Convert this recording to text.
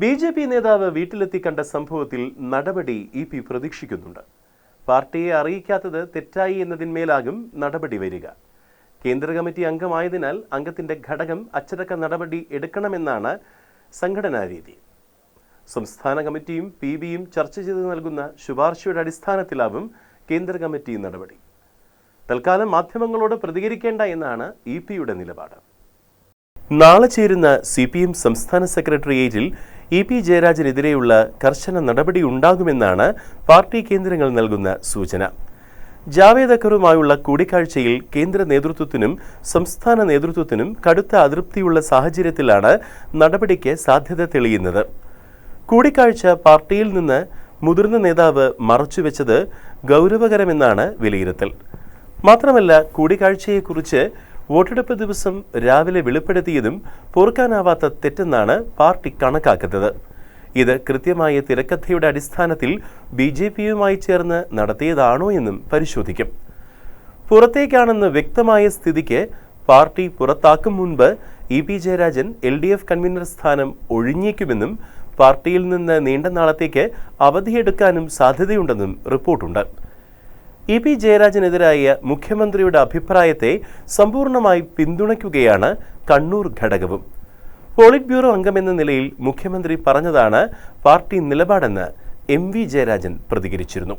B J P നേതാവ് വീട്ടിലെത്തി കണ്ട സംഭവത്തിൽ നടപടി ഇ പി പ്രതീക്ഷിക്കുന്നുണ്ട്. പാർട്ടിയെ അറിയിക്കാത്തത് തെറ്റായി എന്നതിന്മേലാകും നടപടി വരിക. കേന്ദ്ര കമ്മിറ്റി അംഗമായതിനാൽ അംഗത്തിന്റെ ഘടകം അച്ചടക്ക നടപടി എടുക്കണമെന്നാണ് സംഘടനാ രീതി. സംസ്ഥാന കമ്മിറ്റിയും പി ബിയും ചർച്ച ചെയ്ത് നൽകുന്ന ശുപാർശയുടെ അടിസ്ഥാനത്തിലാവും കേന്ദ്ര കമ്മിറ്റി നടപടി. തൽക്കാലം മാധ്യമങ്ങളോട് പ്രതികരിക്കേണ്ട എന്നാണ് ഇ പിയുടെ നിലപാട്. നാളെ ചേരുന്ന സി പി എം സംസ്ഥാന സെക്രട്ടേറിയറ്റിൽ ഇ പി ജയരാജനെതിരെയുള്ള കർശന നടപടി ഉണ്ടാകുമെന്നാണ് പാർട്ടി കേന്ദ്രങ്ങൾ നൽകുന്ന സൂചന. ജാവേദ് അക്കറുമായുള്ള കൂടിക്കാഴ്ചയിൽ കേന്ദ്ര നേതൃത്വത്തിനും സംസ്ഥാന നേതൃത്വത്തിനും കടുത്ത അതൃപ്തിയുള്ള സാഹചര്യത്തിലാണ് നടപടിക്ക് സാധ്യത തെളിയുന്നത്. കൂടിക്കാഴ്ച പാർട്ടിയിൽ നിന്ന് മുതിർന്ന നേതാവ് മറച്ചുവെച്ചത് ഗൗരവകരമെന്നാണ് വിലയിരുത്തൽ. മാത്രമല്ല കൂടിക്കാഴ്ചയെക്കുറിച്ച് വോട്ടെടുപ്പ് ദിവസം രാവിലെ വെളിപ്പെടുത്തിയതും പൊറുക്കാനാവാത്ത തെറ്റെന്നാണ് പാർട്ടി കണക്കാക്കുന്നത്. ഇത് കൃത്യമായ തിരക്കഥയുടെ അടിസ്ഥാനത്തിൽ ബി ജെ പിയുമായി ചേർന്ന് നടത്തിയതാണോ എന്നും പരിശോധിക്കും. പുറത്തേക്കാണെന്ന് വ്യക്തമായ സ്ഥിതിക്ക് പാർട്ടി പുറത്താക്കും മുൻപ് E P Jayarajan L D F convener സ്ഥാനം ഒഴിഞ്ഞേക്കുമെന്നും പാർട്ടിയിൽ നിന്ന് നീണ്ട നാളത്തേക്ക് അവധിയെടുക്കാനും സാധ്യതയുണ്ടെന്നും റിപ്പോർട്ടുണ്ട്. ഇ പി ജയരാജനെതിരായ മുഖ്യമന്ത്രിയുടെ അഭിപ്രായത്തെ സമ്പൂർണമായി പിന്തുണയ്ക്കുകയാണ് കണ്ണൂർ ഘടകവും. പോളിറ്റ് ബ്യൂറോ അംഗമെന്ന നിലയിൽ മുഖ്യമന്ത്രി പറഞ്ഞതാണ് പാർട്ടി നിലപാടെന്ന് എം വി ജയരാജൻ പ്രതികരിച്ചിരുന്നു.